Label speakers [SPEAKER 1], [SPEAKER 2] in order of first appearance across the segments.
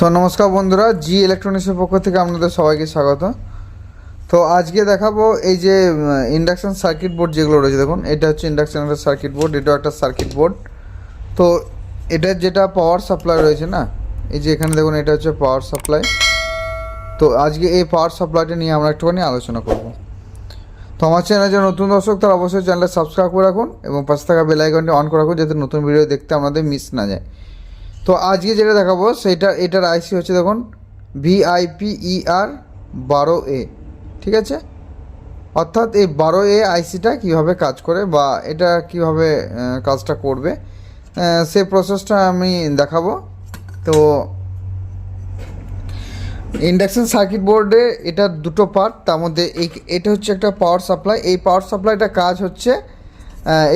[SPEAKER 1] তো নমস্কার বন্ধুরা জি ইলেকট্রনিক্সের পক্ষ থেকে আপনাদের সবাইকে স্বাগত। তো আজকে দেখাবো এই যে ইন্ডাকশন সার্কিট বোর্ড যেগুলো রয়েছে, দেখুন, এটা হচ্ছে ইন্ডাকশন একটা সার্কিট বোর্ড এটাও একটা সার্কিট বোর্ড তো এটার যেটা পাওয়ার সাপ্লাই রয়েছে না, এই যে এখানে দেখুন, এটা হচ্ছে পাওয়ার সাপ্লাই তো আজকে এই পাওয়ার সাপ্লাইটা নিয়ে আমরা একটুখানি আলোচনা করব। তো আমার চ্যানেলে যে নতুন দর্শক, তারা অবশ্যই চ্যানেলটা সাবস্ক্রাইব করে রাখুন এবং পাশে থাকা বেল আইকনটি অন করে রাখুন, যাতে নতুন ভিডিও দেখতে আমাদের মিস না যায়। তো আজকে যেটা দেখাবো, সেইটা, এটার আইসি হচ্ছে দেখুন ভিআইপিইআর বারো এ ঠিক আছে? অর্থাৎ এই বারো এ আইসিটা কীভাবে কাজ করে বা এটা কীভাবে কাজটা করবে সে প্রসেসটা আমি দেখাবো। তো ইন্ডাকশন সার্কিট বোর্ডে এটা দুটো পার্ট তার মধ্যে এই, এটা হচ্ছে একটা পাওয়ার সাপ্লাই এই পাওয়ার সাপ্লাইটা কাজ হচ্ছে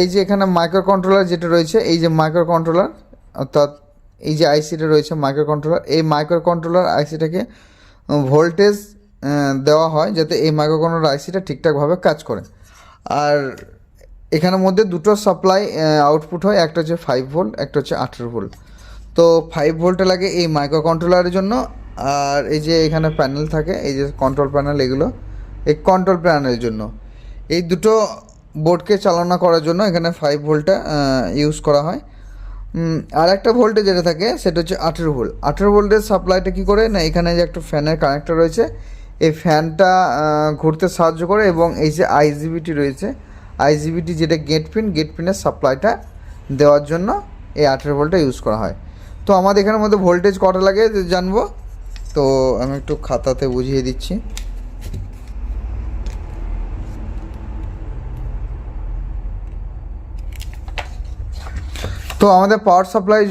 [SPEAKER 1] এই যে এখানে মাইক্রো কন্ট্রোলার যেটা রয়েছে, এই যে মাইক্রো কন্ট্রোলার অর্থাৎ এই যে আইসিটা রয়েছে মাইক্রো কন্ট্রোলার এই মাইক্রো কন্ট্রোলার আইসিটাকে ভোল্টেজ দেওয়া হয় যাতে এই মাইক্রো কন্ট্রোলার আইসিটা ঠিকঠাকভাবে কাজ করে। আর এখানের মধ্যে দুটো সাপ্লাই আউটপুট হয়, একটা হচ্ছে ফাইভ ভোল্ট একটা হচ্ছে আঠেরো ভোল্ট তো ফাইভ ভোল্টে লাগে এই মাইক্রো কন্ট্রোলারের জন্য, আর এই যে এখানে প্যানেল থাকে, এই যে কন্ট্রোল প্যানেল এগুলো, এই কন্ট্রোল প্যানেলের জন্য। এই দুটো বোর্ডকে চালনা করার জন্য এখানে ফাইভ ভোল্টটা ইউজ করা হয়। আর একটা ভোল্টেজ যেটা থাকে, সেটা হচ্ছে আঠেরো ভোল্ট আঠেরো ভোল্টের সাপ্লাইটা কী করে? না, এখানে যে একটা ফ্যানের কানেক্টর রয়েছে, এই ফ্যানটা ঘুরতে সাহায্য করে এবং এই যে আইজিবিটি রয়েছে আইজিবিটি যেটা গেট পিন গেট পিনের সাপ্লাইটা দেওয়ার জন্য এই আঠেরো ভোল্টটা ইউজ করা হয়। তো আমাদের এখানের মধ্যে ভোল্টেজ কটা লাগে, জানব? তো আমি একটু খাতাতে বুঝিয়ে দিচ্ছি। তো আমাদের পাওয়ার সাপ্লাই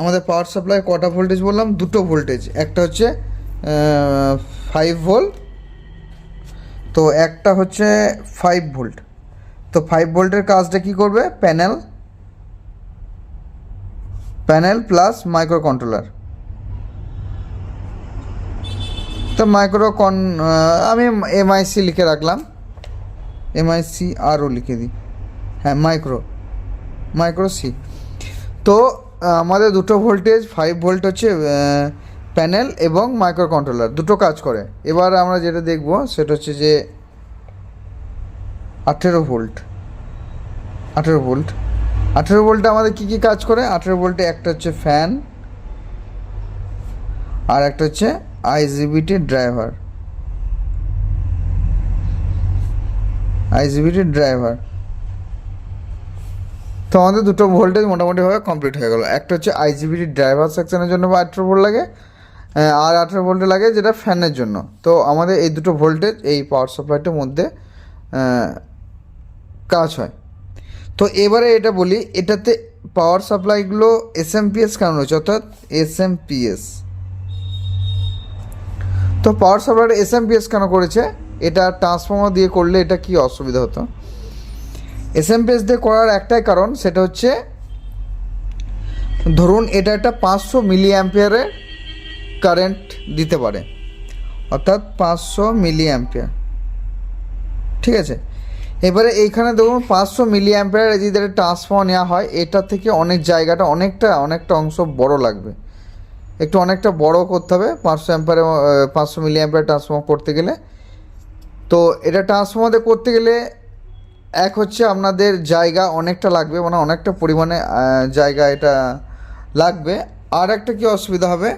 [SPEAKER 1] আমাদের পাওয়ার সাপ্লাই কটা ভোল্টেজ বললাম? দুটো ভোল্টেজ একটা হচ্ছে ফাইভ ভোল্ট তো একটা হচ্ছে ফাইভ ভোল্ট তো ফাইভ ভোল্টের কাজটা কি করবে? Panel panel plus microcontroller তো মাইক্রো কন আমি এমআইসি লিখে রাখলাম। এমআইসি আরও লিখে দিই। হ্যাঁ মাইক্রো মাইক্রো সি তো আমাদের দুটো ভোল্টেজ ফাইভ ভোল্ট হচ্ছে প্যানেল এবং মাইক্রো কন্ট্রোলার দুটো কাজ করে। এবার আমরা যেটা দেখব, সেটা হচ্ছে যে আঠেরো ভোল্ট আঠেরো ভোল্ট আঠেরো ভোল্টে আমাদের কী কী কাজ করে? আঠেরো ভোল্টে একটা হচ্ছে ফ্যান আর একটা হচ্ছে আইজিবিটি ড্রাইভার আইজিবিটি ড্রাইভার তো আমাদের দুটো ভোল্টেজ মোটামুটিভাবে কমপ্লিট হয়ে গেলো। একটা হচ্ছে আইজিবিটি ড্রাইভার সেকশনের জন্য বা আঠেরো ভোল্ট লাগে আর আঠেরো ভোল্টে লাগে যেটা ফ্যানের জন্য। তো আমাদের এই দুটো ভোল্টেজ এই পাওয়ার সাপ্লাইটার মধ্যে কাজ হয়। তো এবারে এটা বলি, এটাতে পাওয়ার সাপ্লাইগুলো এস এম পিএস কেন রয়েছে? অর্থাৎ এস এম পিএস তো পাওয়ার সাপ্লাইটা এস এম পিএস কেন করেছে? এটা ট্রান্সফর্মার দিয়ে করলে এটা কি অসুবিধা হতো? এসএমপিএস দিয়ে করার একটাই কারণ, সেটা হচ্ছে ধরুন এটা একটা পাঁচশো মিলি অ্যাম্পিয়ারের কারেন্ট দিতে পারে। অর্থাৎ পাঁচশো মিলি অ্যাম্পিয়ার ঠিক আছে? এবারে এইখানে দেখুন পাঁচশো মিলি অ্যাম্পিয়ার যদি একটা ট্রান্সফর্মার নেওয়া হয়, এটা থেকে অনেক জায়গাটা অনেকটা অনেকটা অংশ বড় লাগবে। একটু অনেকটা বড় করতে হবে পাঁচশো অ্যাম্পিয়ারে পাঁচশো মিলি অ্যাম্পিয়ার ট্রান্সফর্মার করতে গেলে। তো এটা ট্রান্সফর্মার করতে গেলে এক হচ্ছে আপনাদের জায়গা অনেকটা লাগবে মানে অনেকটা পরিমাণে জায়গা এটা লাগবে। আর একটা কি অসুবিধা হবে?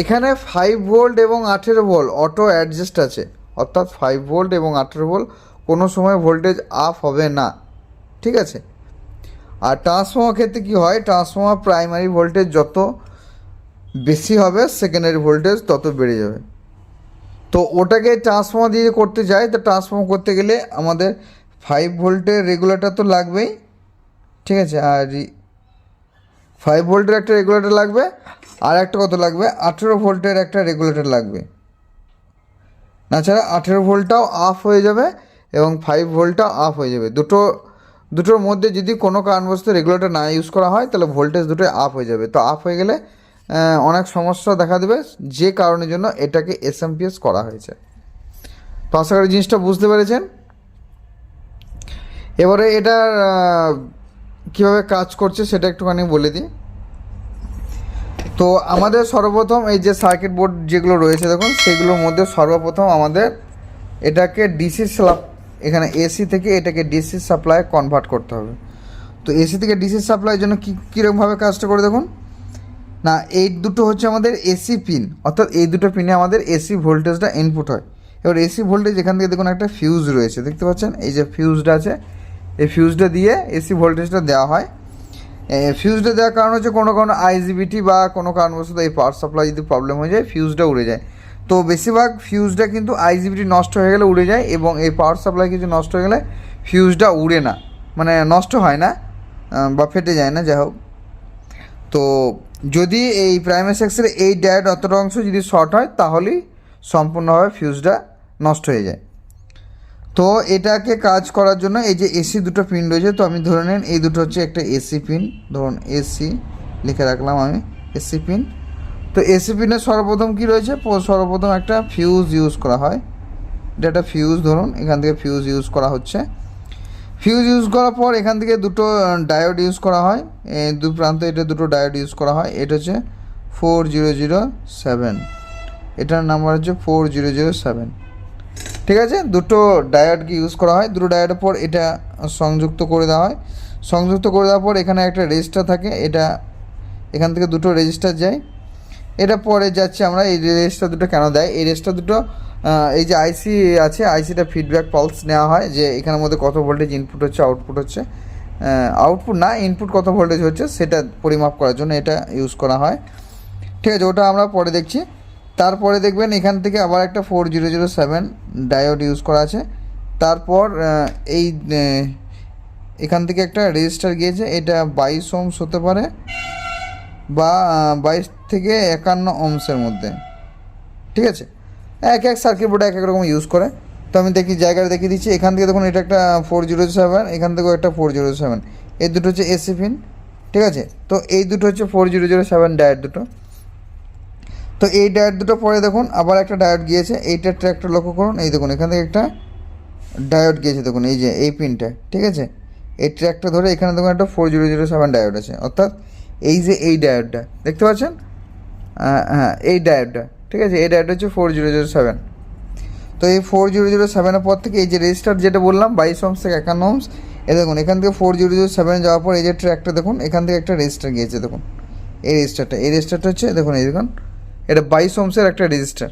[SPEAKER 1] এখানে ফাইভ ভোল্ট এবং আঠেরো ভোল্ট অটো অ্যাডজাস্ট আছে। অর্থাৎ ফাইভ ভোল্ট এবং আঠেরো ভোল্ট কোনো সময় ভোল্টেজ আপ হবে না। ঠিক আছে? আর ট্রান্সফর্মার ক্ষেত্রে কী হয়? ট্রান্সফর্মার প্রাইমারি ভোল্টেজ যত বেশি হবে সেকেন্ডারি ভোল্টেজ তত বেড়ে যাবে। তো ওটাকে ট্রান্সফর্মার দিয়ে করতে যাই তো ট্রান্সফর্ম করতে গেলে আমাদের ফাইভ ভোল্টের রেগুলেটর তো লাগবেই, ঠিক আছে? আর ফাইভ ভোল্টের একটা রেগুলেটর লাগবে, আর একটা কত লাগবে? আঠেরো ভোল্টের একটা রেগুলেটর লাগবে। তাছাড়া আঠেরো ভোল্টটাও আফ হয়ে যাবে এবং ফাইভ ভোল্টটাও আফ হয়ে যাবে। দুটো, দুটোর মধ্যে যদি কোনো কারণবশত রেগুলেটর না ইউজ করা হয়, তাহলে ভোল্টেজ দুটোই আপ হয়ে যাবে। তো আপ হয়ে গেলে অনেক সমস্যা দেখা দেবে, যে কারণের জন্য এটাকে এসএমপিএস করা হয়েছে। তো আশা করি জিনিসটা বুঝতে পেরেছেন। এবারে এটার কীভাবে কাজ করছে সেটা একটুখানি বলে দিই। তো আমাদের সর্বপ্রথম এই যে সার্কিট বোর্ড যেগুলো রয়েছে দেখুন, সেগুলোর মধ্যে সর্বপ্রথম আমাদের এটাকে ডিসি সাপ এখানে এসি থেকে এটাকে ডিসি সাপ্লাই কনভার্ট করতে হবে। তো এসি থেকে ডিসি সাপ্লাইয়ের জন্য কী, কীরকমভাবে কাজটা করে দেখুন? না, এই দুটো হচ্ছে আমাদের এসি পিন, অর্থাৎ এই দুটো পিনে আমাদের এসি ভোল্টেজটা ইনপুট হয়। এবার এসি ভোল্টেজ এখান থেকে দেখুন একটা ফিউজ রয়েছে, দেখতে পাচ্ছেন? এই যে ফিউজটা আছে এই ফিউজটা দিয়ে এসি ভোল্টেজটা দেওয়া হয়। ফিউজটা দেওয়ার কারণ হচ্ছে কোনো কোনো আইজিবিটি বা কোনো কারণবশত এই পাওয়ার সাপ্লাই যদি প্রবলেম হয়ে যায় ফিউজটা উড়ে যায়। তো বেশিরভাগ ফিউজটা কিন্তু আইজিবিটি নষ্ট হয়ে গেলে উড়ে যায় এবং এই পাওয়ার সাপ্লাই কিছু নষ্ট হয়ে গেলে ফিউজটা উড়ে না। মানে নষ্ট হয় না বা ফেটে যায় না, যাই হোক। তো যদি এই প্রাইমারি সেক্সের এই ডায়েট অতটা অংশ যদি শর্ট হয়, তাহলেই সম্পূর্ণভাবে ফিউজটা নষ্ট হয়ে যায়। তো এটাকে কাজ করার জন্য এই যে এসি দুটো পিন রয়েছে, তো আমি ধরে নেন এই দুটো হচ্ছে একটা এসি পিন ধরুন এসি, লিখে রাখলাম আমি, এসি পিন তো এসি পিনের সর্বপ্রথম কি রয়েছে? সর্বপ্রথম একটা ফিউজ ইউজ করা হয়। এটা একটা ফিউজ ধরুন এখান থেকে ফিউজ ইউজ করা হচ্ছে। ফিউজ ইউজ করার পর এখান থেকে দুটো ডায়োড ইউজ করা হয়। এই দু প্রান্তে এটা দুটো ডায়োড ইউজ করা হয়। এটা হচ্ছে ফোর জিরো জিরো সেভেন এটার নাম্বার হচ্ছে ফোর জিরো জিরো সেভেন ঠিক আছে? দুটো ডায়োডকে ইউজ করা হয়? দুটো ডায়োডের পর এটা সংযুক্ত করে দেওয়া হয়। সংযুক্ত করে দেওয়ার পর এখানে একটা রেজিস্টার থাকে। এটা এখান থেকে দুটো রেজিস্টার যায়। এটা পরে যাচ্ছে আমরা। এই রেজিস্টার দুটো কেন দেয়? এই রেজিস্টার দুটো এই যে আইসি আছে আইসিটা ফিডব্যাক পালস নেওয়া হয় যে এখানের মধ্যে কত ভোল্টেজ ইনপুট হচ্ছে আউটপুট হচ্ছে। আউটপুট না ইনপুট কত ভোল্টেজ হচ্ছে, সেটা পরিমাপ করার জন্য এটা ইউজ করা হয়। ঠিক আছে, ওটা আমরা পরে দেখছি। তারপরে দেখবেন এখান থেকে আবার একটা four zero zero seven diode use করা আছে। তারপর এই এখান থেকে একটা রেজিস্টার গিয়েছে, এটা বাইশ ওমস হতে পারে বা বাইশ থেকে একান্ন ওমসের মধ্যে। ঠিক আছে? এক এক সার্কিট বোর্ডে এক এক রকম ইউজ করে। তো আমি দেখি, জায়গাটা দেখিয়ে দিচ্ছি। এখান থেকে দেখুন, এটা একটা ফোর জিরো সেভেন এখান থেকেও একটা ফোর জিরো সেভেন এই দুটো হচ্ছে এসি পিন ঠিক আছে? তো এই দুটো হচ্ছে four zero zero seven diode দুটো। তো এই ডায়েট দুটো পরে দেখুন আবার একটা ডায়োড গিয়েছে এইটার ট্র্যাকটা লক্ষ্য করুন এই দেখুন এখান থেকে একটা ডায়োড গিয়েছে দেখুন এই যে এই পিনটা ঠিক আছে? এই ট্র্যাকটা ধরে এখানে দেখুন একটা four zero zero seven diode আছে অর্থাৎ এই যে এই ডায়োডটা দেখতে পাচ্ছেন? আহ, হ্যাঁ এই ডায়োডটা ঠিক আছে? এই ডায়োড হচ্ছে ফোর জিরো জিরো সেভেন তো এই ফোর জিরো জিরো সেভেনের পর থেকে এই যে রেজিস্টার যেটা বললাম বাইশ ওমস থেকে একান্ন ওমস এ দেখুন এখান থেকে ফোর জিরো জিরো সেভেন যাওয়ার পর এই যে ট্র্যাকটা দেখুন এখান থেকে একটা রেজিস্টার গিয়েছে দেখুন। এই রেজিস্টারটা এই রেজিস্টারটা হচ্ছে দেখুন এই দেখুন এটা বাইশ ওমসের একটা রেজিস্টার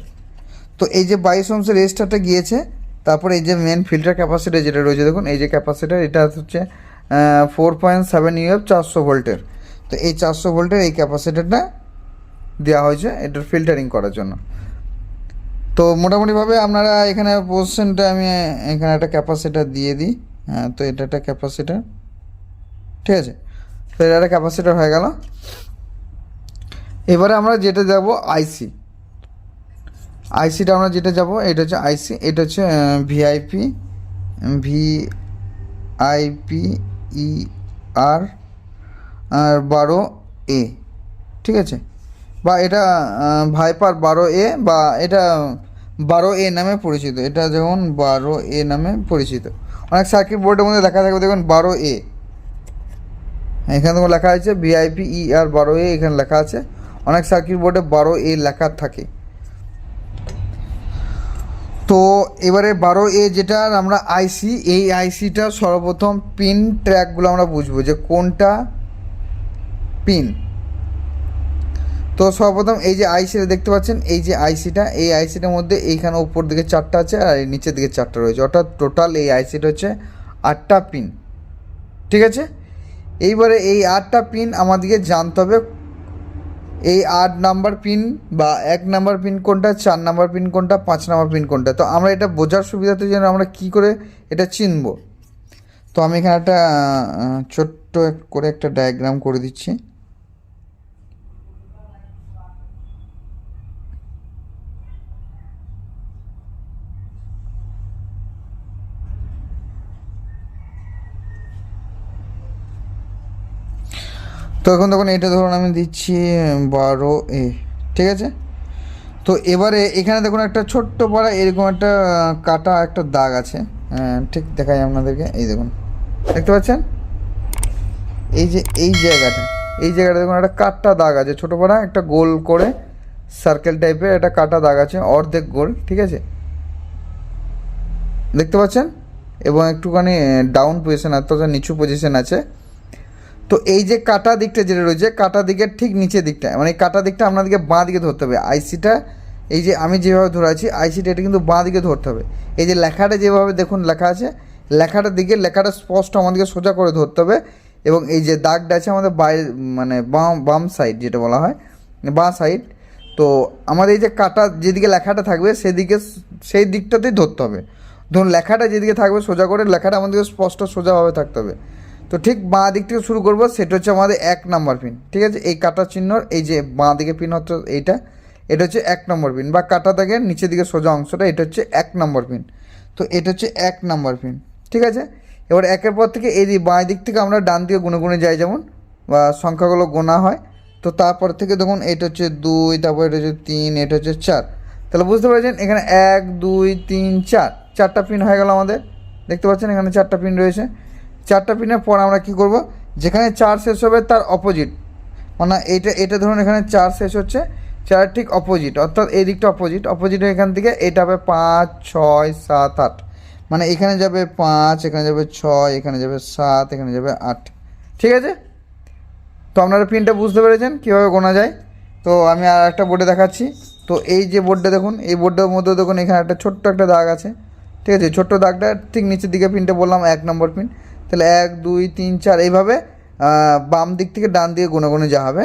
[SPEAKER 1] তো এই যে বাইশ ওমসের রেজিস্টারটা গিয়েছে, তারপরে এই যে মেন ফিল্টার ক্যাপাসিটি যেটা রয়েছে, দেখুন, এই যে ক্যাপাসিটার এটা হচ্ছে ফোর পয়েন্ট সেভেন ইউএফ চারশো ভোল্টের। তো এই চারশো ভোল্টের এই ক্যাপাসিটারটা দেওয়া হয়েছে এটার ফিল্টারিং করার জন্য। তো মোটামুটিভাবে আপনারা এখানে পোর্শনটা আমি এখানে একটা ক্যাপাসিটার দিয়ে দিই। হ্যাঁ তো এটা একটা ক্যাপাসিটার ঠিক আছে? তো এটা একটা ক্যাপাসিটার হয়ে গেল। এবারে আমরা যেটা যাব আইসি আইসিটা আমরা যেটা যাব এটা হচ্ছে আইসি এটা হচ্ছে V I P V I P E R বারো এ ঠিক আছে? বা এটা ভাইপার বারো এ বা এটা বারো এ নামে পরিচিত, এটা যেমন বারো এ নামে পরিচিত। অনেক সার্কিট বোর্ডের মধ্যে দেখা থাকবে দেখুন, বারো এ এখানে তোমার লেখা আছে ভিআইপি ই আর বারো এ এখানে লেখা আছে। অনেক সার্কিট বোর্ডে বারো এ লেখা থাকে। তো এবারে বারো এ যেটা আমরা আইসি এই আইসিটা সর্বপ্রথম পিন ট্র্যাকগুলো আমরা বুঝব যে কোনটা পিন তো সর্বপ্রথম এই যে আইসিটা দেখতে পাচ্ছেন, এই যে আইসিটা এই আইসিটার মধ্যে এইখানে উপর দিকে চারটা আছে আর নিচের দিকে চারটা রয়েছে। অর্থাৎ টোটাল এই আইসিটা হচ্ছে আটটা পিন ঠিক আছে? এইবারে এই আটটা পিন আমাদেরকে জানতে হবে এই আট নাম্বার পিন বা এক নাম্বার পিন কোনটা, চার নাম্বার পিন কোনটা, পাঁচ নাম্বার পিন কোনটা? তো আমরা এটা বোঝার সুবিধাতে যেন আমরা কি করে এটা চিনব? তো আমি এখানে একটা ছোট্ট করে একটা ডায়াগ্রাম করে দিচ্ছি। তো এখন তখন এটা ধরুন আমি দিচ্ছি বারো এ ঠিক আছে? তো এবারে এখানে দেখুন একটা ছোট্ট পাড়া এরকম একটা কাটা একটা দাগ আছে। হ্যাঁ, ঠিক দেখাই আপনাদেরকে এই দেখুন। দেখতে পাচ্ছেন? এই যে এই জায়গাটা এই জায়গাটা দেখুন একটা কাটটা দাগ আছে ছোটো পাড়া একটা গোল করে সার্কেল টাইপের একটা কাটা দাগ আছে অর্ধেক গোল ঠিক আছে? দেখতে পাচ্ছেন? এবং একটুখানি ডাউন পজিশন অর্থাৎ নিচু পজিশন আছে। তো এই যে কাটা দিকটা যেটা রয়েছে, কাটা দিকের ঠিক নিচের দিকটা মানে কাটা দিকটা আপনাদেরকে বাঁ দিকে ধরতে হবে। আইসিটা এই যে আমি যেভাবে ধরে আছি আইসিটা এটা কিন্তু বাঁ দিকে ধরতে হবে। এই যে লেখাটা যেভাবে দেখুন লেখা আছে লেখাটার দিকে, লেখাটা স্পষ্ট আমাদেরকে সোজা করে ধরতে হবে এবং এই যে দাগটা আছে আমাদের বাইরে মানে বাম বাম সাইড যেটা বলা হয়, বাঁ সাইড তো আমাদের এই যে কাটা যেদিকে লেখাটা থাকবে, সেদিকে সেই দিকটাতেই ধরতে হবে। ধরুন লেখাটা যেদিকে থাকবে সোজা করে, লেখাটা আমাদেরকে স্পষ্ট সোজাভাবে থাকতে হবে। তো ঠিক বাঁ দিক থেকে শুরু করব, সেটা হচ্ছে আমাদের এক নাম্বার পিন ঠিক আছে? এই কাটা চিহ্নর, এই যে বাঁ দিকে পিন হচ্ছে এইটা, এটা হচ্ছে এক নম্বর পিন বা কাটা দাগের নিচের দিকে সোজা অংশটা, এটা হচ্ছে এক নম্বর পিন তো এটা হচ্ছে এক নম্বর পিন ঠিক আছে? এবার একের পর থেকে এই বাঁ দিক থেকে আমরা ডান দিকে গুনে গুনে যাই, যেমন, বা সংখ্যাগুলো গোনা হয়, তো তারপর থেকে দেখুন, এটা হচ্ছে দুই, তারপর এটা হচ্ছে তিন, এটা হচ্ছে চার, তাহলে বুঝতে পারছেন? এখানে এক, দুই, তিন, চার, চারটা পিন হয়ে গেল আমাদের, দেখতে পাচ্ছেন? এখানে চারটা পিন রয়েছে। চারটা পিনের পর আমরা কি করব? যেখানে চার শেষ হবে তার অপোজিট মানে এইটা এটা ধরুন এখানে চার শেষ হচ্ছে চার ঠিক অপোজিট অর্থাৎ এই দিকটা অপোজিট অপোজিটের এখান থেকে এটা হবে পাঁচ, ছয়, সাত, আট। মানে এখানে যাবে পাঁচ, এখানে যাবে ছয়, এখানে যাবে সাত, এখানে যাবে আট। ঠিক আছে? তো আপনারা পিনটা বুঝতে পেরেছেন? কীভাবে গোনা যায়? তো আমি আর একটা বোর্ডে দেখাচ্ছি। তো এই যে বোর্ডটা দেখুন, এই বোর্ডের মধ্যে দেখুন এখানে একটা ছোট্ট একটা দাগ আছে। ঠিক আছে? ছোট্ট দাগটা ঠিক নিচের দিকে পিনটা বললাম, এক নম্বর পিন তাহলে এক, দুই, তিন, চার, এইভাবে বাম দিক থেকে ডান দিকে গুনে গুনে যাওয়া হবে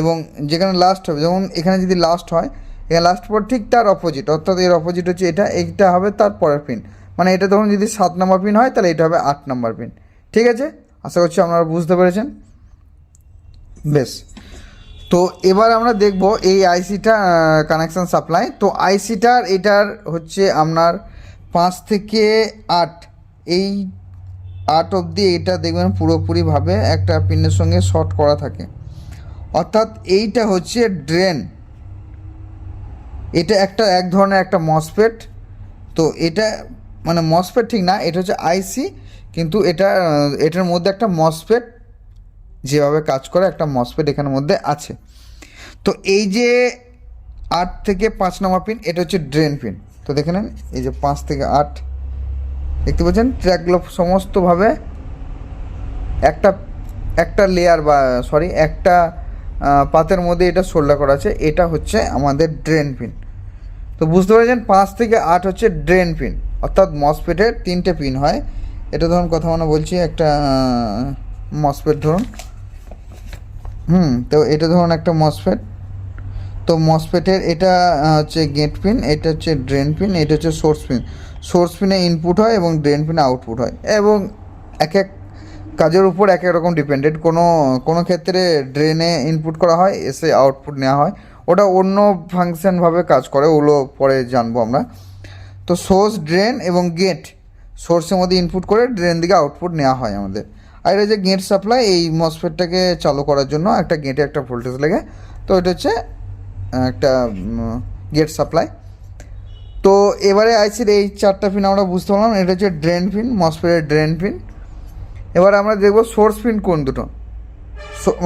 [SPEAKER 1] এবং যেখানে লাস্ট হবে, যেমন এখানে যদি লাস্ট হয়, এখানে লাস্ট পর ঠিক তার অপোজিট অর্থাৎ এর অপোজিট হচ্ছে এটা, এইটা হবে তার পরের পিন মানে এটা ধরুন যদি সাত নম্বর পিন হয়, তাহলে এটা হবে আট নম্বর পিন ঠিক আছে? আশা করছি আপনারা বুঝতে পেরেছেন। বেশ। তো এবার আমরা দেখব এই আইসিটা কানেকশান সাপ্লাই তো আইসিটার এটার হচ্ছে আপনার পাঁচ থেকে আট, এই আট অবধি এটা দেখবেন পুরোপুরিভাবে একটা পিনের সঙ্গে শর্ট করা থাকে। অর্থাৎ এইটা হচ্ছে ড্রেন। এটা একটা এক ধরনের একটা মসফেট। তো এটা মানে মসফেট ঠিক না, এটা হচ্ছে আইসি কিন্তু এটা, এটার মধ্যে একটা মসফেট যেভাবে কাজ করে একটা মসফেট এখানের মধ্যে আছে। তো এই যে আট থেকে পাঁচ নম্বর পিন, এটা হচ্ছে ড্রেন পিন। তো দেখে নেন, এই যে পাঁচ থেকে আট দেখতে পাচ্ছেন? ট্র্যাকগুলো সমস্তভাবে একটা একটা লেয়ার বা সরি একটা পাতের মধ্যে এটা সোল্ডার করা আছে। এটা হচ্ছে আমাদের ড্রেন পিন তো বুঝতে পেরেছেন? পাঁচ থেকে আট হচ্ছে ড্রেন পিন অর্থাৎ মসপেটের তিনটে পিন হয়। এটা ধরুন, কথা মানে বলছি, একটা মসপেট ধরুন। হুম, তো এটা ধরুন একটা মসফেট। তো মসফেটের এটা হচ্ছে গেট পিন এটা হচ্ছে ড্রেন পিন এটা হচ্ছে সোর্স পিন সোর্স পিনে ইনপুট হয় এবং ড্রেন পিনে আউটপুট হয়। এবং এক এক কাজের উপর এক এক রকম ডিপেন্ডেড কোনো কোনো ক্ষেত্রে ড্রেনে ইনপুট করা হয়, এসে আউটপুট নেওয়া হয়। ওটা অন্য ফাংশনভাবে কাজ করে, ওগুলো পরে জানব আমরা। তো সোর্স ড্রেন এবং গেট সোর্সের মধ্যে ইনপুট করে ড্রেন দিকে আউটপুট নেওয়া হয় আমাদের। আর এটা যে গেট সাপ্লাই এই মসফেটটাকে চালু করার জন্য একটা গেটে একটা ভোল্টেজ লাগে। তো এটা হচ্ছে একটা গেট সাপ্লাই তো এবারে আইসির এই চারটা পিন আমরা বুঝতে পারলাম, এটা হচ্ছে ড্রেন পিন মসফেটের ড্রেন পিন এবার আমরা দেখব সোর্স পিন কোন দুটো।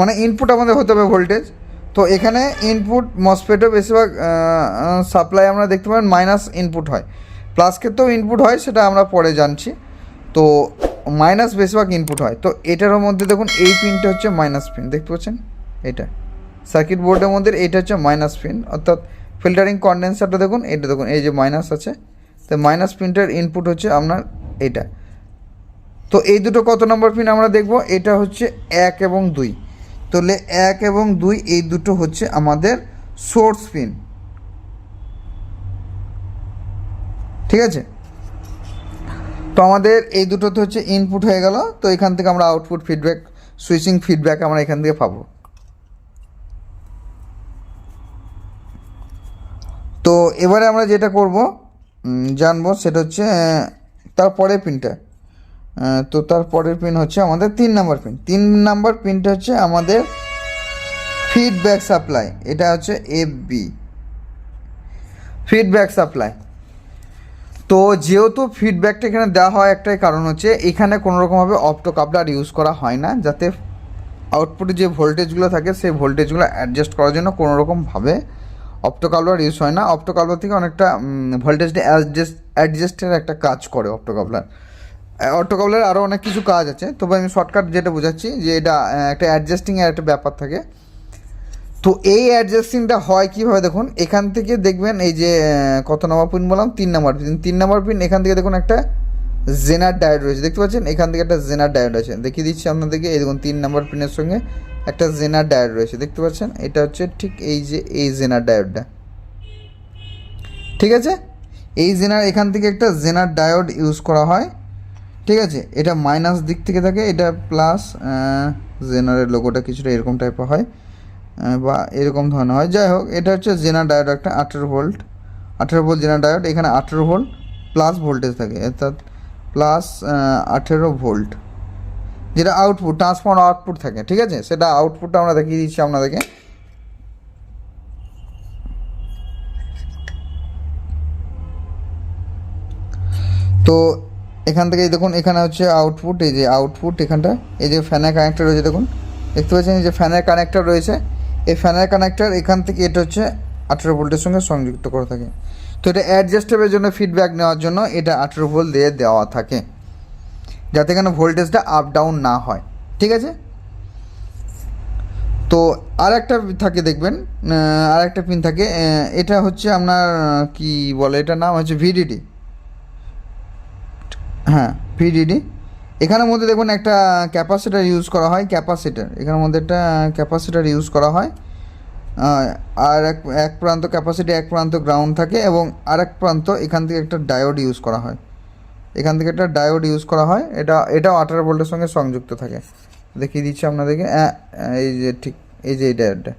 [SPEAKER 1] মানে ইনপুট আমাদের হতে হবে ভোল্টেজ তো এখানে ইনপুট মসফেটও বেশিরভাগ সাপ্লাই আমরা দেখতে পাবেন মাইনাস ইনপুট হয়। প্লাস ক্ষেত্রেও ইনপুট হয়, সেটা আমরা পরে জানছি। তো মাইনাস বেশিরভাগ ইনপুট হয়। তো এটার মধ্যে দেখুন, এই পিনটা হচ্ছে মাইনাস পিন দেখতে পাচ্ছেন? এটা সার্কিট বোর্ডের মধ্যে এটা হচ্ছে মাইনাস পিন অর্থাৎ ফিল্টারিং কন্ডেন্সারটা দেখুন এটা দেখুন, এই যে মাইনাস আছে, তো মাইনাস পিনটার ইনপুট হচ্ছে আপনার এটা। তো এই দুটো কত নম্বর পিন আমরা দেখব? এটা হচ্ছে এক এবং দুই। তাহলে এক এবং দুই, এই দুটো হচ্ছে আমাদের সোর্স পিন ঠিক আছে? তো আমাদের এই দুটোতে হচ্ছে ইনপুট হয়ে গেল, তো এখান থেকে আমরা আউটপুট ফিডব্যাক সুইচিং ফিডব্যাক আমরা এখান থেকে পাবো। তো এবারে আমরা যেটা করব জানব সেটা হচ্ছে তারপরের পিনটা তো তারপরের পিন হচ্ছে আমাদের তিন নাম্বার পিন তিন নাম্বার পিনটা হচ্ছে আমাদের ফিডব্যাক সাপ্লাই এটা হচ্ছে এফ বি ফিডব্যাক সাপ্লাই তো যেহেতু ফিডব্যাকটা এখানে দেওয়া হয়, একটাই কারণ হচ্ছে এখানে কোনো রকমভাবে অপটো কাপলার ইউজ করা হয় না, যাতে আউটপুটে যে ভোল্টেজগুলো থাকে, সেই ভোল্টেজগুলো অ্যাডজাস্ট করার জন্য কোনো রকমভাবে অপটোকাবলার ইউজ হয় না। অপটোকাবলার থেকে অনেকটা ভোল্টেজটা অ্যাডজাস্ট অ্যাডজাস্টের একটা কাজ করে অপটোকাবলার অটোকাবলার আরও অনেক কিছু কাজ আছে। তবে আমি শর্টকাট যেটা বোঝাচ্ছি যে এটা একটা অ্যাডজাস্টিংয়ের একটা ব্যাপার থাকে। তো এই অ্যাডজাস্টিংটা হয় কীভাবে দেখুন? এখান থেকে দেখবেন এই যে কত নম্বর পিন বললাম? তিন নম্বর পিন তিন নম্বর পিন এখান থেকে দেখুন একটা জেনার ডায়োড রয়েছে। দেখতে পাচ্ছেন? এখান থেকে একটা জেনার ডায়োড আছে। দেখিয়ে দিচ্ছি আপনাদেরকে। এই দেখুন, তিন নম্বর পিনের সঙ্গে একটা জেনার ডায়োড রয়েছে, দেখতে পাচ্ছেন? এটা হচ্ছে ঠিক এই যে এই জেনার ডায়োডটা। ঠিক আছে? এই জেনার, এখান থেকে একটা জেনার ডায়োড ইউজ করা হয়। ঠিক আছে? এটা মাইনাস দিক থেকে থাকে, এটা প্লাস জেনারের লোগোটা কিছুটা এরকম টাইপের হয় বা এরকম ধরনের হয়। যাই হোক, এটা হচ্ছে জেনার ডায়োড, একটা আঠেরো ভোল্ট। আঠেরো ভোল্ট জেনার ডায়োড, এখানে আঠেরো ভোল্ট প্লাস ভোল্টেজ থাকে, অর্থাৎ প্লাস আঠেরো ভোল্ট। যেটা আউটপুট ট্রান্সফর্মার আউটপুট থাকে, ঠিক আছে? সেটা আউটপুটটা আমরা দেখিয়ে দিচ্ছি আপনাদেরকে। তো এখান থেকে দেখুন, এখানে হচ্ছে আউটপুট এই যে আউটপুট এখানটা, এই যে ফ্যানের কানেক্টার রয়েছে, দেখুন। দেখতে পাচ্ছেন যে ফ্যানের কানেক্টর রয়েছে। এই ফ্যানের কানেক্টার এখান থেকে এটা হচ্ছে আঠেরো ভোল্টের সঙ্গে সংযুক্ত করা থাকে। তো এটা অ্যাডজাস্টেবলের জন্য ফিডব্যাক নেওয়ার জন্য এটা আঠেরো ভোল্ট দিয়ে দেওয়া থাকে। যাতে কেন ভোল্টেজটা আপ ডাউন না হয়, ঠিক আছে? তো আর একটা থাকে দেখবেন আর একটা পিন থাকে এটা হচ্ছে আপনার কি বলে এটার নাম হচ্ছে ভিডিডি হ্যাঁ ভিডিডি এখানের মধ্যে দেখুন একটা ক্যাপাসিটার ইউজ করা হয় ক্যাপাসিটার এখানের মধ্যে একটা ক্যাপাসিটার ইউজ করা হয় আর এক এক প্রান্ত ক্যাপাসিটি এক প্রান্ত গ্রাউন্ড থাকে এবং আর এক প্রান্ত এখান থেকে একটা ডায়োড ইউজ করা হয়। এখান থেকে একটা ডায়োড ইউজ করা হয়। এটা, এটাও আঠারো ভোল্টের সঙ্গে সংযুক্ত থাকে। দেখিয়ে দিচ্ছি আপনাদেরকে। এই যে ঠিক, এই যে এই ডায়োডটা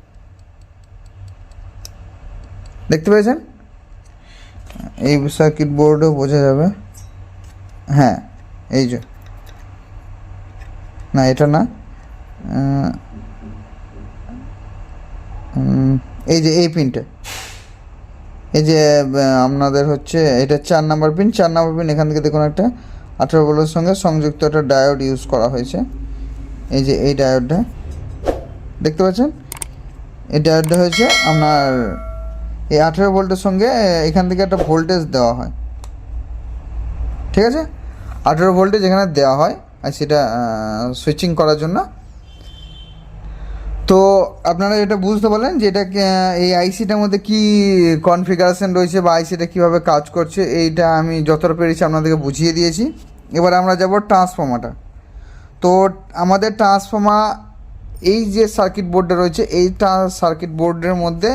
[SPEAKER 1] দেখতে পেয়েছেন? এই সার্কিট বোর্ডেও বোঝা যাবে। হ্যাঁ এই যে। না, এটা না। এই যে এই পিনটা এই যে আপনাদের হচ্ছে, এটা চার নাম্বার পিন চার নাম্বার পিন এখান থেকে দেখুন একটা আঠেরো ভোল্টের সঙ্গে সংযুক্ত একটা ডায়োড ইউজ করা হয়েছে। এই যে, এই ডায়োডটা দেখতে পাচ্ছেন? এই ডায়োডটা হয়েছে আপনার, এই আঠেরো ভোল্টের সঙ্গে এখান থেকে একটা ভোল্টেজ দেওয়া হয়। ঠিক আছে? আঠেরো ভোল্টেজ এখানে দেওয়া হয়, আর সেটা সুইচিং করার জন্য। তো আপনারা এটা বুঝতে পারলেন যে এটা এই আইসিটার মধ্যে কি কনফিগারেশন রয়েছে বা আইসিটা কীভাবে কাজ করছে, এইটা আমি যতটা পেরেছি আপনাদেরকে বুঝিয়ে দিয়েছি। এবার আমরা যাব ট্রান্সফর্মারটা তো আমাদের ট্রান্সফর্মার এই যে সার্কিট বোর্ডটা রয়েছে, এই সার্কিট বোর্ডের মধ্যে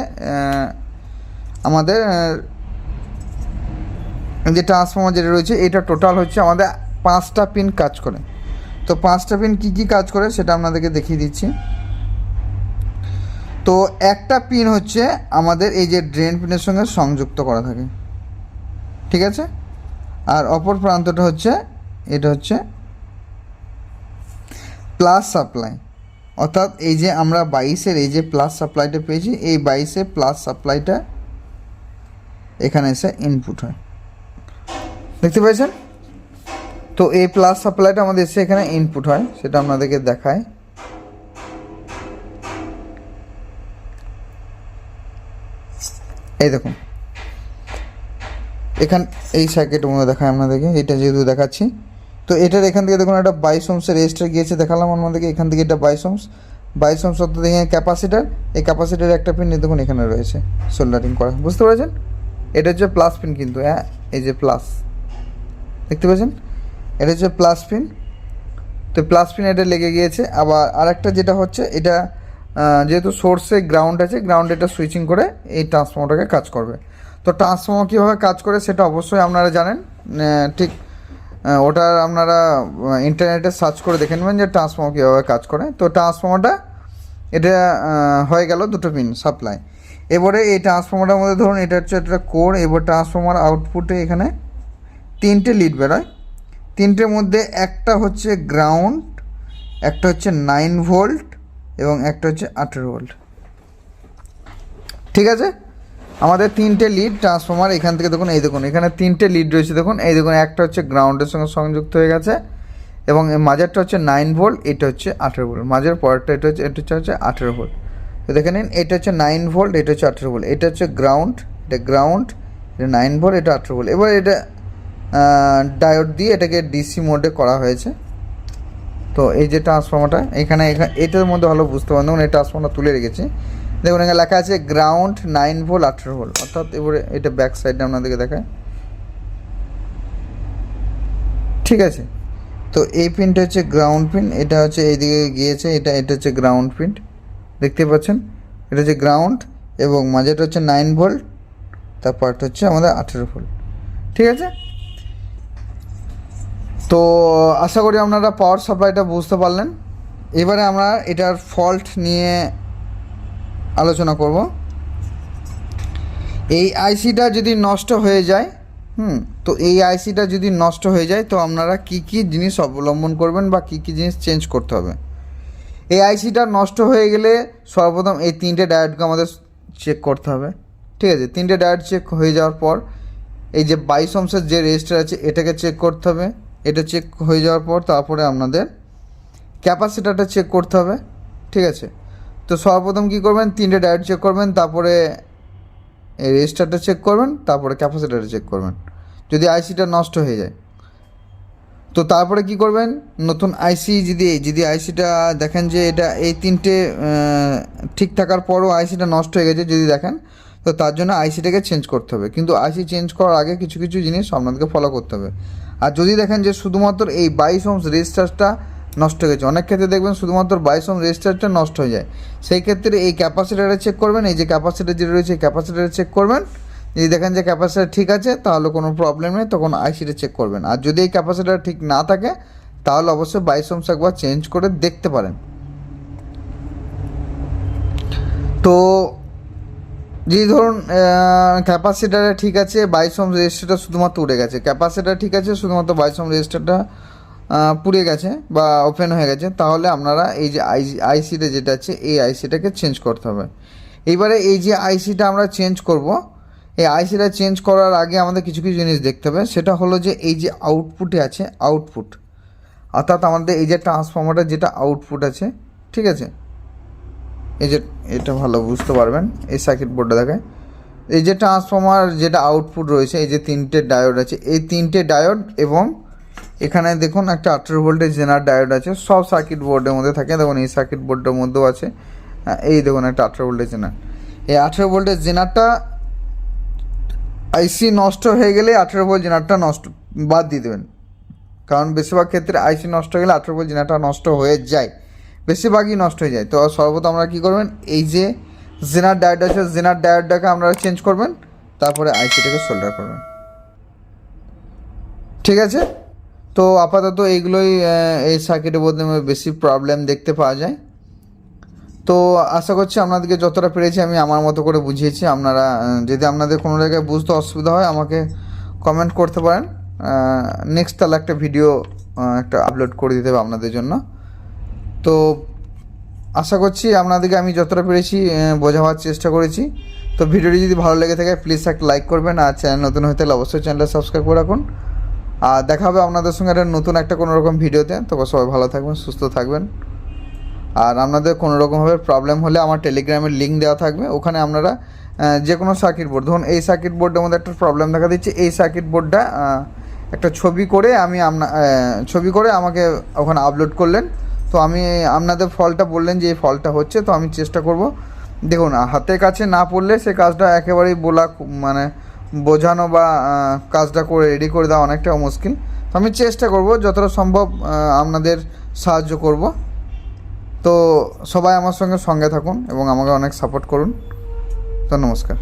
[SPEAKER 1] আমাদের যে ট্রান্সফর্মার যেটা রয়েছে, এটা টোটাল হচ্ছে আমাদের পাঁচটা পিন কাজ করে। তো পাঁচটা পিন কী কী কাজ করে সেটা আপনাদেরকে দেখিয়ে দিচ্ছি। তো একটা পিন হচ্ছে আমাদের এই যে ড্রেন পিনের সঙ্গে সংযুক্ত করা থাকে। ঠিক আছে? আর অপর প্রান্তটা হচ্ছে, এটা হচ্ছে প্লাস সাপ্লাই অর্থাৎ এই যে আমরা বাইশের এই যে প্লাস সাপ্লাইটা পেয়েছি, এই বাইশে প্লাস সাপ্লাইটা এখানে এসে ইনপুট হয়। দেখতে পেয়েছেন? তো এই প্লাস সাপ্লাইটা আমাদের এসে এখানে ইনপুট হয়, সেটা আপনাদেরকে দেখায়। এই দেখুন। এখান এই সার্কিটের মধ্যে দেখায় আপনাদেরকে, এটা যেহেতু দেখাচ্ছি। তো এটার এখান থেকে দেখুন, একটা বাইশ ওমসের রেজিস্টার গিয়েছে, দেখালাম আপনাদেরকে, এখান থেকে এটা বাইশ ওমস বাইশ ওমস অর্থাৎ এখানে ক্যাপাসিটার এই ক্যাপাসিটার একটা পিন দেখুন, এখানে রয়েছে সোল্ডারিং করা। বুঝতে পেরেছেন? এটা হচ্ছে প্লাস পিন কিন্তু হ্যাঁ এই যে প্লাস দেখতে পেয়েছেন? এটা হচ্ছে প্লাস পিন তো প্লাস পিন এটা লেগে গিয়েছে, আবার আরেকটা যেটা হচ্ছে, এটা যেহেতু সোর্সে গ্রাউন্ড আছে গ্রাউন্ড এটা সুইচিং করে এই ট্রান্সফর্মারটাকে কাজ করবে। তো ট্রান্সফর্মার কীভাবে কাজ করে সেটা অবশ্যই আপনারা জানেন। ঠিক ওটা আপনারা ইন্টারনেটে সার্চ করে দেখে নেবেন যে ট্রান্সফর্মার কীভাবে কাজ করে। তো ট্রান্সফর্মারটা এটা হয়ে গেল দুটো পিন সাপ্লাই এবারে এই ট্রান্সফর্মারটার মধ্যে ধরুন, এটা হচ্ছে একটা কোর এবার ট্রান্সফর্মার আউটপুটে এখানে তিনটে লিড বেরোয়। তিনটের মধ্যে একটা হচ্ছে গ্রাউন্ড একটা হচ্ছে নাইন ভোল্ট এবং একটা হচ্ছে আঠেরো ভোল্ট ঠিক আছে? আমাদের তিনটে লিড ট্রান্সফর্মার এখান থেকে দেখুন, এই দেখুন, এখানে তিনটে লিড রয়েছে, দেখুন, এই দেখুন, একটা হচ্ছে গ্রাউন্ডের সঙ্গে সংযুক্ত হয়ে গেছে এবং মাঝেরটা হচ্ছে নাইন ভোল্ট এটা হচ্ছে আঠেরো ভোল্ট মাঝের পরেরটা, এটা হচ্ছে এটা হচ্ছে হচ্ছে আঠেরো ভোল্ট তো দেখে নিন, এটা হচ্ছে নাইন ভোল্ট এটা হচ্ছে আঠেরো ভোল্ট এটা হচ্ছে গ্রাউন্ড এটা গ্রাউন্ড এটা নাইন ভোল্ট এটা আঠেরো ভোল্ট এবার এটা ডায়োড দিয়ে এটাকে ডিসি মোডে করা হয়েছে। তো এই যে ট্রান্সফর্মারটা এখানে এটার মধ্যে ভালো বুঝতে পারেন দেখুন, এই ট্রান্সফর্মারটা তুলে রেখেছি। দেখুন, এখানে লেখা আছে গ্রাউন্ড নাইন ভোল্ট আঠেরো ভোল্ট অর্থাৎ এবারে এটা ব্যাক সাইডে আপনাদেরকে দেখায়। ঠিক আছে? তো এই পিনটা হচ্ছে গ্রাউন্ড পিন এটা হচ্ছে এইদিকে গিয়েছে। এটা এটা হচ্ছে গ্রাউন্ড পিন দেখতে পাচ্ছেন? এটা হচ্ছে গ্রাউন্ড এবং মাঝেটা হচ্ছে নাইন ভোল্ট তারপরটা হচ্ছে আমাদের আঠেরো ভোল্ট ঠিক আছে? তো আশা করি আপনারা পাওয়ার সাপ্লাইটা বুঝতে পারলেন। এবারে আমরা এটার ফল্ট নিয়ে আলোচনা করব। এই আইসিটা যদি নষ্ট হয়ে যায়, হুম, তো এই আইসিটা যদি নষ্ট হয়ে যায়, তো আপনারা কি কি জিনিস অবলম্বন করবেন বা কি কি জিনিস চেঞ্জ করতে হবে? এই আইসিটা নষ্ট হয়ে গেলে সর্বপ্রথম এই তিনটে ডায়োডকে আমাদের চেক করতে হবে। ঠিক আছে? তিনটে ডায়োড চেক হয়ে যাওয়ার পর এই যে বাইশ অংশের যে রেজিস্টার আছে, এটাকে চেক করতে হবে। এটা চেক হয়ে যাওয়ার পর তারপরে আপনাদের ক্যাপাসিটারটা চেক করতে হবে, ঠিক আছে? তো সর্বপ্রথম কী করবেন? তিনটে ডায়োড চেক করবেন, তারপরে রেজিস্টারটা চেক করবেন, তারপরে ক্যাপাসিটারটা চেক করবেন। যদি আইসিটা নষ্ট হয়ে যায়। তো তারপরে কি করবেন? নতুন আইসি যদি যদি আইসিটা দেখেন যে এটা এই তিনটে ঠিক থাকার পরও আইসিটা নষ্ট হয়ে গেছে যদি দেখেন, তো তার জন্য আইসিটাকে চেঞ্জ করতে হবে। কিন্তু আইসি চেঞ্জ করার আগে কিছু কিছু জিনিস আপনাদেরকে ফলো করতে হবে। আর যদি দেখেন যে শুধুমাত্র এই বাইশ ওমস রেজিস্টারটা নষ্ট হয়ে গেছে, অনেক ক্ষেত্রে দেখবেন শুধুমাত্র বাইশ ওম রেজিস্টারটা নষ্ট হয়ে যায়। সেই ক্ষেত্রে এই ক্যাপাসিটারে চেক করবেন, এই যে ক্যাপাসিটার যেটা রয়েছে, এই ক্যাপাসিটারে চেক করবেন। যদি দেখেন যে ক্যাপাসিটার ঠিক আছে, তাহলে কোনো প্রবলেম নেই, তখন আইসিটা চেক করবেন। আর যদি এই ক্যাপাসিটার ঠিক না থাকে, তাহলে অবশ্যই বাইশ ওমস একবার চেঞ্জ করে দেখতে পারেন। তো যদি ধরুন ক্যাপাসিটারে ঠিক আছে বাইশ ওম রেজিস্টারটা শুধুমাত্র উড়ে গেছে। ক্যাপাসিটার ঠিক আছে, শুধুমাত্র বাইশ ওম রেজিস্টারটা পুড়ে গেছে বা ওপেন হয়ে গেছে। তাহলে আপনারা এই যে আই আইসিটা যেটা আছে, এই আইসিটাকে চেঞ্জ করতে হবে। এইবারে এই যে আইসিটা আমরা চেঞ্জ করব, এই আইসিটা চেঞ্জ করার আগে আমাদের কিছু কিছু জিনিস দেখতে হবে। সেটা হলো যে এই যে আউটপুটে আছে আউটপুট অর্থাৎ আমাদের এই যে ট্রান্সফর্মারটা যেটা আউটপুট আছে, ঠিক আছে? এই যে এটা ভালো, বুঝতে পারবেন। এই সার্কিট বোর্ডটা দেখায় এই যে ট্রান্সফর্মার যেটা আউটপুট রয়েছে, এই যে তিনটে ডায়োড আছে। এই তিনটে ডায়োড এবং এখানে দেখুন একটা আঠেরো ভোল্টের জেনার ডায়োড আছে। সব সার্কিট বোর্ডের মধ্যে থাকে। দেখুন, এই সার্কিট বোর্ডের মধ্যেও আছে। এই দেখুন একটা আঠেরো ভোল্টের জেনার এই আঠেরো ভোল্টের জেনারটা আইসি নষ্ট হয়ে গেলে আঠেরো ভোল্ট জেনারটা নষ্ট, বাদ দিয়ে দেবেন। কারণ বেশিরভাগ ক্ষেত্রে আইসি নষ্ট হয়ে গেলে আঠেরো ভোল্ট জেনারটা নষ্ট হয়ে যায়। বেশিরভাগই নষ্ট হয়ে যায়। তো সর্বত আমরা কী করবেন? এই যে জেনার ডায়োড আছে জেনার ডায়োডটাকে আপনারা চেঞ্জ করবেন, তারপরে আইসিটাকে সোল্ডার করবেন। ঠিক আছে? তো আপাতত এইগুলোই এই সার্কিটের মধ্যে বেশি প্রবলেম দেখতে পাওয়া যায়। তো আশা করছি আপনাদেরকে যতটা পেরেছি আমি আমার মতো করে বুঝিয়েছি। আপনারা যদি আপনাদের কোনো জায়গায় বুঝতে অসুবিধা হয়, আমাকে কমেন্ট করতে পারেন। নেক্সট তাহলে একটা ভিডিও একটা আপলোড করে দিতে হবে আপনাদের জন্য। তো আশা করছি আপনাদেরকে আমি যতটা পেরেছি বোঝাবার চেষ্টা করেছি। তো ভিডিওটি যদি ভালো লেগে থাকে প্লিজ একটা লাইক করবেন আর চ্যানেল নতুন হয়ে থাকলে অবশ্যই চ্যানেলটা সাবস্ক্রাইব করে রাখুন। আর দেখা হবে আপনাদের সঙ্গে একটা নতুন একটা কোনো রকম ভিডিওতে। তবে সবাই ভালো থাকবেন, সুস্থ থাকবেন। আর আপনাদের কোনো রকমভাবে প্রবলেম হলে আমার টেলিগ্রামের লিঙ্ক দেওয়া থাকবে। ওখানে আপনারা যে কোনো সার্কিট বোর্ড ধরুন এই সার্কিট বোর্ডের মধ্যে একটা প্রবলেম দেখা দিচ্ছে, এই সার্কিট বোর্ডটা একটা ছবি করে আমি আপনা ছবি করে আমাকে ওখানে আপলোড করলেন। তো আমি আপনাদের ফলটা বললেন যে এই ফলটা হচ্ছে, তো আমি চেষ্টা করব। দেখুন, হাতের কাছে না পড়লে সে কাজটা একেবারেই বলা মানে বোঝানো বা কাজটা করে রেডি করে দেওয়া অনেকটা মুশকিল। তো আমি চেষ্টা করব, যতটা সম্ভব আপনাদের সাহায্য করব। তো সবাই আমার সঙ্গে সঙ্গে থাকুন এবং আমাকে অনেক সাপোর্ট করুন। তো নমস্কার।